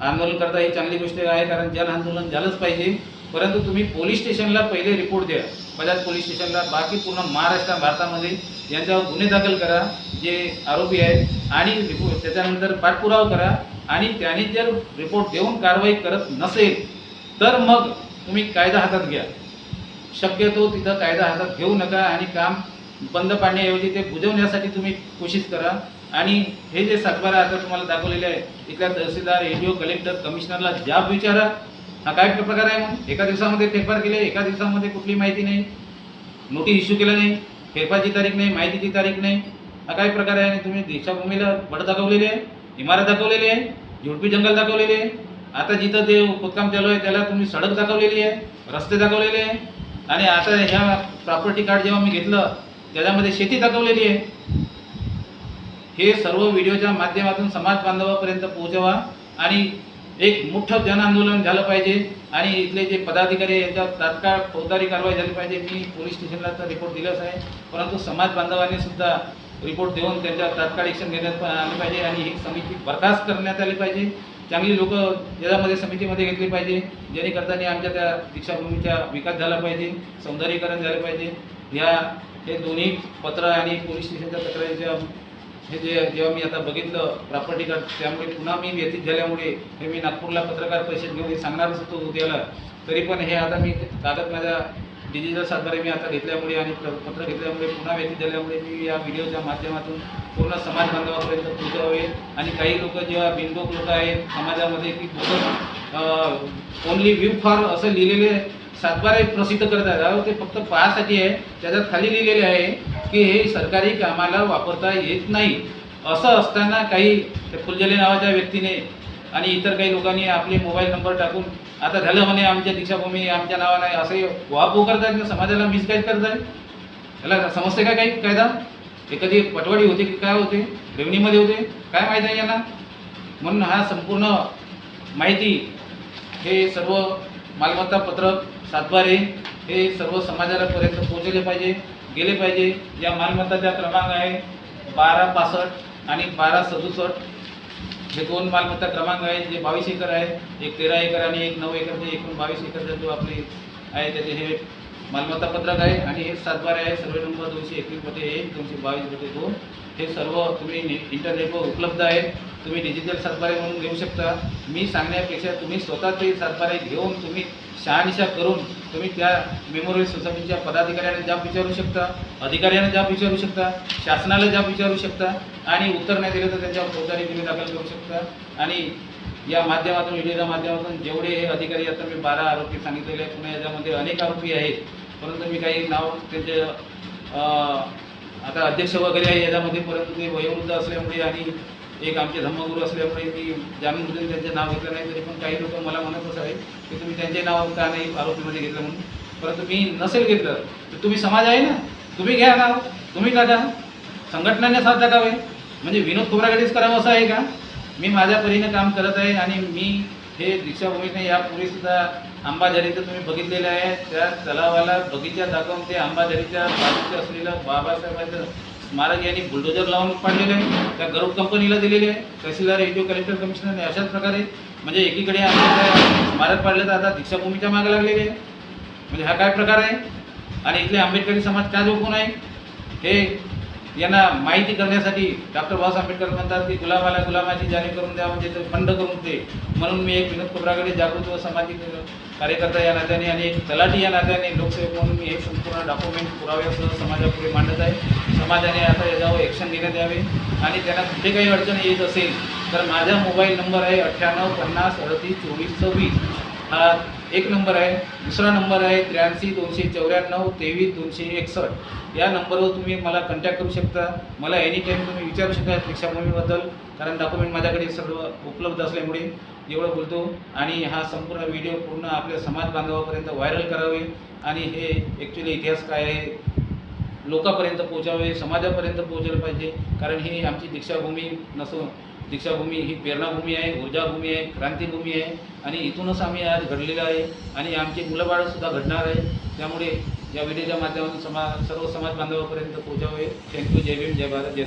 आंदोलन करता ही चांगली गोष्ट आहे कारण जन आंदोलन झालंच पाहिजे. परंतु तुम्ही पोलीस स्टेशनला पहिले रिपोर्ट द्या. बजाज पोलीस स्टेशनला बाकी पूर्ण महाराष्ट्र भारतामध्ये यांच्यावर गुन्हे दाखल करा जे आरोपी आहेत आणि रिपोर्ट त्याच्यानंतर पाठपुरावा करा आणि त्याने जर रिपोर्ट देऊन कारवाई करत नसेल तर मग तुम्ही कायदा हातात घ्या. शक्यतो तिथं कायदा हातात घेऊ नका आणि काम बंद पाडण्याऐवजी ते बुजवण्यासाठी तुम्ही कोशिश करा. आणि हे जे सातबारा आता तुम्हाला दाखवलेले आहे इथल्या तहसीलदार एडीओ कलेक्टर कमिशनरला जाब विचारा. हा काय प्रकार आहे मग? एका दिवसामध्ये फेरफार केले एका दिवसामध्ये कुठली माहिती नाही. नोटीस इश्यू केलं नाही फेरफारची तारीख नाही माहितीची तारीख नाही. हा काय प्रकार आहे? आणि तुम्ही दीक्षाभूमीला बड दाखवलेले आहे इमारत दाखवलेली आहे झुडपी जंगल दाखवलेले आहे. आता जिथं ते खोदकाम चालू आहे त्याला तुम्ही सडक दाखवलेली आहे रस्ते दाखवलेले आहे. आणि आता ह्या प्रॉपर्टी कार्ड जेव्हा मी घेतलं त्याच्यामध्ये शेती दाखवलेली आहे. हे सर्व व्हिडिओच्या माध्यमातून समाज बांधवापर्यंत पोहोचवा आणि एक मोठं जनआंदोलन झालं पाहिजे आणि इथले जे पदाधिकारी आहे, यांच्यावर तात्काळ फौजदारी कारवाई झाली पाहिजे. मी पोलीस स्टेशनला तर रिपोर्ट दिलाच आहे. परंतु समाज बांधवांनी सुद्धा रिपोर्ट देऊन त्यांच्यावर तात्काळ ॲक्शन घेण्यात आली पाहिजे आणि ही समिती बरखास्त करण्यात आली पाहिजे. चांगली लोक याच्यामध्ये समितीमध्ये घेतली पाहिजे. जेणेकरता आमच्या त्या दीक्षाभूमीचा विकास झाला पाहिजे सौंदर्यीकरण झालं पाहिजे. ह्या हे दोन्ही पत्र आणि पोलीस स्टेशनच्या तक्रारीच्या हे जे जेव्हा मी आता बघितलं प्रॉपर्टी कार्ड त्यामुळे पुन्हा मी व्यतीत झाल्यामुळे हे मी नागपूरला पत्रकार परिषद घेऊन सांगणारच होतो उद्याला. तरी पण हे आता मी कागद माझ्या डिजिटल सातबारे मी आता घेतल्यामुळे आणि प्र- पत्र घेतल्यामुळे पुन्हा व्यतीत झाल्यामुळे मी या व्हिडिओच्या माध्यमातून पूर्ण समाज बांधवापर्यंत पोहोचावे आणि काही लोक जेव्हा बिंदूक लोक आहेत समाजामध्ये की ओनली व्ह्यू फॉर असं लिहिलेले सातबारे प्रसिद्ध करत आहेत. अहो ते फक्त पाहासाठी आहे. त्याच्यात खाली लिहिलेले आहे की हे सरकारी कामाला वापरता येत नाही. असं असताना काही फुलजले नावाच्या व्यक्तीने आणि इतर काही लोकांनी आपले मोबाईल नंबर टाकून आता झालं म्हणे आमच्या दीक्षाभूमी आमच्या नावाने असे वापो किंवा समाजाला मिसगाईड करतायत? याला समजते का काही कायदा? एखादी पटवाडी होते की काय होते? रेव्हन्यूमध्ये होते? काय माहीत आहे यांना म्हणून हा संपूर्ण माहिती हे सर्व मालमत्ता पत्रक सातबारे हे सर्व समाजापर्यंत पोहोचले पाहिजे गेले पाहिजे. या मालमत्ताचा क्रमांक आहे बारा पासष्ट आणि बारा सदुसष्ट. हे दोन मालमत्ता क्रमांक आहेत जे बावीस एकर आहे एक तेरा एकर आणि एक नऊ एकरचे एकूण बावीस एकरचा जो आपले आहे त्याचे हे मालमत्ता पत्रक आहे आणि हे सातबारे आहे. सर्वे नंबर दोनशे एकवीस बटे एक दोनशे बावीस बटे दोन. हे सर्व तुम्ही इंटरनेटवर उपलब्ध आहे तुम्ही डिजिटल सातबारे म्हणून घेऊ शकता. मी सांगण्यापेक्षा तुम्ही स्वतः ते सातबारे घेऊन तुम्ही शहानिशा करून तुम्ही त्या मेमोरियल सोसायटीच्या पदाधिकाऱ्यांना जाब विचारू शकता अधिकाऱ्यांना जाब विचारू शकता शासनाला जाब विचारू शकता आणि उत्तर नाही दिलं तर त्यांच्यावर फौजदारी गुन्हे दाखल करू शकता. आणि या माध्यमातून व्हिडिओच्या माध्यमातून जेवढे हे अधिकारी आता मी बारा आरोपी सांगितलेले आहेत पुन्हा याच्यामध्ये अनेक आरोपी आहेत. परंतु मी काही नाव त्यांचे आता अध्यक्ष वगैरे आहे याच्यामध्ये परंतु ते वयोवृद्ध असल्यामुळे आणि एक आमचे धर्मगुरू असल्यामुळे मी जामीन म्हणून त्यांचे नाव घेतलं नाही तरी पण काही लोक मला म्हणतच आहे की तुम्ही त्यांचे नाव का नाही आरोपीमध्ये घेतलं म्हणून. परंतु मी नसेल घेतलं तर तुम्ही समाज आहे ना? तुम्ही घ्या नाव तुम्ही काढा संघटनाने साथ दाखावे म्हणजे विनोद खोबरागडेच करावं असं आहे का? मी माझ्या परीनं काम करत आहे आणि मी हे दीक्षाभूमीने यापूर्वी सुद्धा आंबाझरीचं तुम्ही बघितलेलं आहे. त्या तलावाला बगीचा दाखवून ते आंबाझरीच्या बाजूचे असलेलं बाबासाहेबांचं स्मारक यांनी बुलडोजर लावून पाडलेलं आहे. त्या गरुड कंपनीला दिलेले आहे. तहसीलदार एटीओ कलेक्टर कमिशनरने अशाच प्रकारे म्हणजे एकीकडे आम्ही स्मारक पाडलं तर आता दीक्षाभूमीच्या मागे लागलेले आहे. म्हणजे हा काय प्रकार आहे? आणि इथले आंबेडकरी समाज का झोपून आहे? हे यांना माहिती करण्यासाठी डॉक्टर बाबासाहेब आंबेडकर म्हणतात की गुलामाला गुलामाची जाणीव करून द्या म्हणजे ते बंड करून दे. म्हणून मी एक विनोद खोबराकडे जागृत व सामाजिक कार्यकर्ता या नात्याने आणि एक तलाठी या नात्याने लोकसेवक म्हणून मी हे संपूर्ण डॉक्युमेंट पुराव्यासह समाजापुढे मांडत आहे. समाजाने आता याच्यावर ॲक्शन घेण्यात यावे आणि त्यांना कुठे काही अडचण येत असेल तर माझा मोबाईल नंबर आहे अठ्ठ्याण्णव पन्नास अडतीस चोवीस सव्वीस. हा एक नंबर आहे. दुसरा नंबर आहे त्र्याऐंशी दोनशे चौऱ्याण्णव तेवीस दोनशे एकसष्ट. या नंबरवर तुम्ही मला कॉन्टॅक्ट करू शकता. मला एनी टाईम तुम्ही विचारू शकता दीक्षाभूमीबद्दल कारण डॉक्युमेंट माझ्याकडे सर्व उपलब्ध असल्यामुळे एवढं बोलतो. आणि हा संपूर्ण व्हिडिओ पूर्ण आपल्या समाज बांधवापर्यंत व्हायरल करावे आणि हे ॲक्च्युली इतिहास काय आहे लोकांपर्यंत पोहोचावे समाजापर्यंत पोहोचलं पाहिजे. कारण ही आमची दीक्षाभूमी नसून दीक्षाभूमी ही प्रेरणाभूमी आहे ऊर्जाभूमी आहे क्रांतीभूमी आहे आणि इथूनच आम्ही आज घडलेलं आहे आणि आमची मुलंबाळंसुद्धा घडणार आहे. त्यामुळे या व्हिडिओच्या माध्यमातून समा सर्व समाज बांधवापर्यंत पोहोचावे. थँक्यू जय भीम जय भारत जय